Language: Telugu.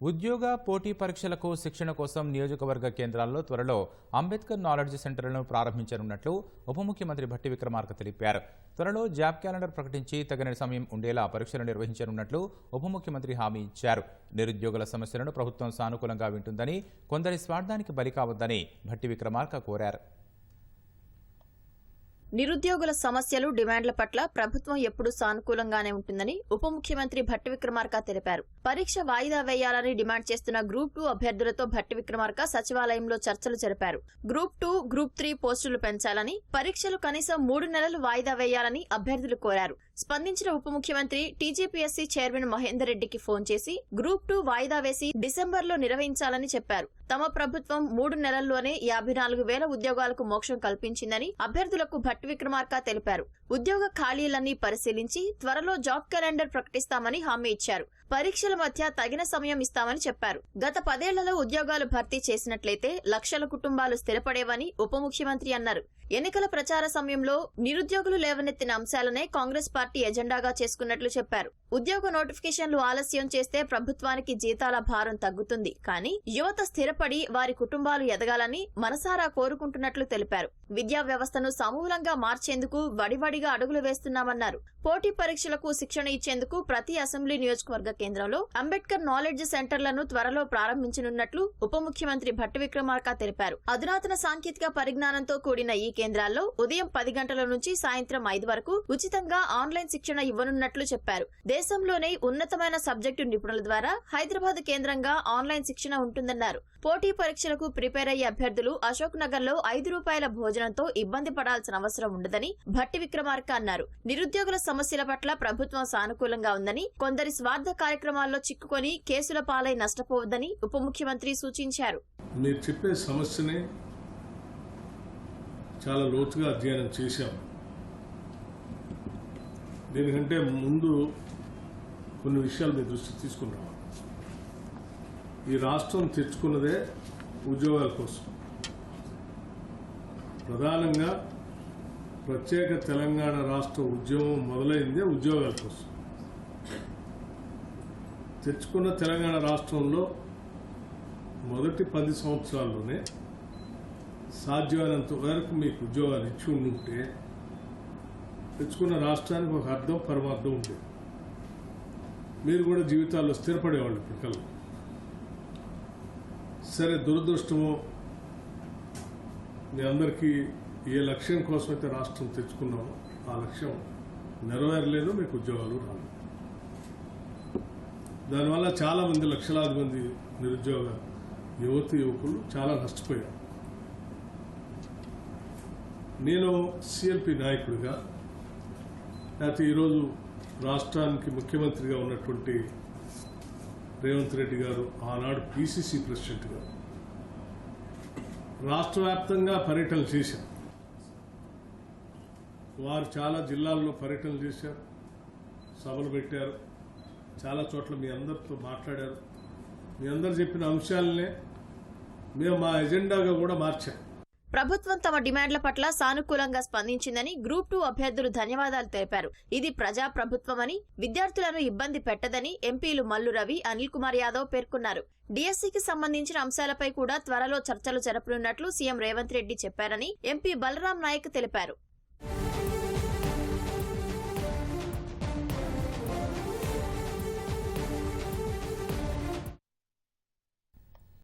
ఉద్యోగ పోటీ పరీక్షలకు శిక్షణ కోసం నియోజకవర్గ కేంద్రాల్లో త్వరలో అంబేద్కర్ నాలెడ్జ్ సెంటర్లను ప్రారంభించనున్నట్లు ఉప ముఖ్యమంత్రి భట్టి విక్రమార్క తెలిపారు. త్వరలో జాబ్ క్యాలెండర్ ప్రకటించి తగిన సమయం ఉండేలా పరీక్షలు నిర్వహించనున్నట్లు ఉప ముఖ్యమంత్రి హామీ ఇచ్చారు. నిరుద్యోగుల సమస్యలను ప్రభుత్వం సానుకూలంగా వింటుందని కొందరి స్వార్థానికి బలి కావద్దని భట్టి విక్రమార్క కోరారు. నిరుద్యోగుల సమస్యలు డిమాండ్ల పట్ల ప్రభుత్వం ఎప్పుడూ సానుకూలంగానే ఉంటుందని ఉప ముఖ్యమంత్రి భట్టి విక్రమార్క తెలిపారు. పరీక్ష వాయిదా వేయాలని డిమాండ్ చేస్తున్న గ్రూప్ టూ అభ్యర్థులతో భట్టి విక్రమార్క సచివాలయంలో చర్చలు జరిపారు. గ్రూప్ టూ గ్రూప్ త్రీ పోస్టులు పెంచాలని పరీక్షలు కనీసం మూడు నెలలు వాయిదా వేయాలని అభ్యర్థులు కోరారు. స్పందించిన ఉప ముఖ్యమంత్రి టీజీపీఎస్సీ చైర్మన్ మహేందర్ రెడ్డికి ఫోన్ చేసి గ్రూప్ టూ వాయిదా వేసి డిసెంబర్లో నిర్వహించాలని చెప్పారు. తమ ప్రభుత్వం మూడు నెలల్లోనే యాభై నాలుగు వేల ఉద్యోగాలకు మోక్షం కల్పించిందని అభ్యర్థులకు భట్ విక్రమార్క తెలిపారు. ఉద్యోగ ఖాళీలన్నీ పరిశీలించి త్వరలో జాబ్ క్యాలెండర్ ప్రకటిస్తామని హామీ ఇచ్చారు. పరీక్షల మధ్య తగిన సమయం ఇస్తామని చెప్పారు. గత పదేళ్ళలో ఉద్యోగాలు భర్తీ చేసినట్లయితే లక్షల కుటుంబాలు స్థిరపడేవని ఉప ముఖ్యమంత్రి అన్నారు. ఎన్నికల ప్రచార సమయంలో నిరుద్యోగులు లేవనెత్తిన అంశాలనే కాంగ్రెస్ పార్టీ ఎజెండాగా చేసుకున్నట్లు చెప్పారు. ఉద్యోగ నోటిఫికేషన్లు ఆలస్యం చేస్తే ప్రభుత్వానికి జీతాల భారం తగ్గుతుంది. కానీ యువత స్థిరపడి వారి కుటుంబాలు ఎదగాలని మనసారా కోరుకుంటున్నట్లు తెలిపారు. విద్యా వ్యవస్థను సమూలంగా మార్చేందుకు వడివడిగా అడుగులు వేస్తున్నామన్నారు. పోటీ పరీక్షలకు శిక్షణ ఇచ్చేందుకు ప్రతి అసెంబ్లీ నియోజకవర్గ కేంద్రంలో అంబేద్కర్ నాలెడ్జ్ సెంటర్లను త్వరలో ప్రారంభించనున్నట్లు ఉప ముఖ్యమంత్రి భట్టి విక్రమార్క తెలిపారు. అధునాతన సాంకేతిక పరిజ్ఞానంతో కూడిన ఈ కేంద్రాల్లో ఉదయం పది గంటల నుంచి సాయంత్రం ఐదు వరకు ఉచితంగా ఆన్లైన్ శిక్షణ ఇవ్వనున్నట్లు చెప్పారు. దేశంలోనే ఉన్నతమైన సబ్జెక్టు నిపుణుల ద్వారా హైదరాబాద్ కేంద్రంగా ఆన్లైన్ శిక్షణ ఉంటుందన్నారు. పోటీ పరీక్షలకు ప్రిపేర్ అయ్యే అభ్యర్థులు అశోక్ నగర్లో ఐదు రూపాయల భోజనంతో ఇబ్బంది పడాల్సిన అవసరం ఉండదని భట్టి విక్రమార్క అన్నారు. నిరుద్యోగుల సమస్యల పట్ల ప్రభుత్వం సానుకూలంగా ఉందని కొందరి స్వార్థ కార్యక్రమాల్లో చిక్కుకొని కేసుల పాలై నష్టపోవద్దని ఉప ముఖ్యమంత్రి సూచించారు. మీరు చెప్పే సమస్యని చాలా లోతుగా అధ్యయనం చేశాం. దీనికంటే ముందు కొన్ని విషయాలు మీ దృష్టి తీసుకున్నాం ఈ రాష్ట్రం తెచ్చుకున్నదే ఉద్యోగాల కోసం. ప్రధానంగా ప్రత్యేక తెలంగాణ రాష్ట్ర ఉద్యమం మొదలైందే ఉద్యోగాల కోసం. తెచ్చుకున్న తెలంగాణ రాష్ట్రంలో మొదటి పది సంవత్సరాల్లోనే సాధ్యమైనంత వరకు మీకు ఉద్యోగాలు ఇచ్చి ఉంటే తెచ్చుకున్న రాష్ట్రానికి ఒక అర్థం పరమార్థం ఉండేది. మీరు కూడా జీవితాల్లో స్థిరపడేవాళ్ళు పిల్లలు. సరే దురదృష్టము మీ అందరికీ ఏ లక్ష్యం కోసం అయితే రాష్ట్రం తెచ్చుకున్నామో ఆ లక్ష్యం నెరవేరలేదు మీకు ఉద్యోగాలు రాలేదు దానివల్ల చాలా మంది లక్షలాది మంది నిరుద్యోగ యువతి యువకులు చాలా నష్టపోయారు. నేను సిఎల్పి నాయకుడిగా లేకపోతే ఈరోజు రాష్ట్రానికి ముఖ్యమంత్రిగా ఉన్నటువంటి రేవంత్ రెడ్డి గారు ఆనాడు పిసిసి ప్రెసిడెంట్ గారు. రాష్ట్ర వ్యాప్తంగా పర్యటనలు చేశారు. వారు చాలా జిల్లాల్లో పర్యటనలు చేశారు సభలు పెట్టారు చాలా చోట్ల మీ అందరితో మాట్లాడారు. మీ అందరు చెప్పిన అంశాలనే మేము మా ఎజెండాగా కూడా మార్చాం. ప్రభుత్వం తమ డిమాండ్ల పట్ల సానుకూలంగా స్పందించిందని గ్రూప్ టూ అభ్యర్థులు ధన్యవాదాలు తెలిపారు. ఇది ప్రజా ప్రభుత్వమని విద్యార్థులను ఇబ్బంది పెట్టదని ఎంపీలు మల్లు రవి అనిల్ కుమార్ యాదవ్ పేర్కొన్నారు. డిఎస్సికి సంబంధించిన అంశాలపై కూడా త్వరలో చర్చలు జరపనున్నట్లు సీఎం రేవంత్ రెడ్డి చెప్పారని ఎంపీ బలరాం నాయక్ తెలిపారు.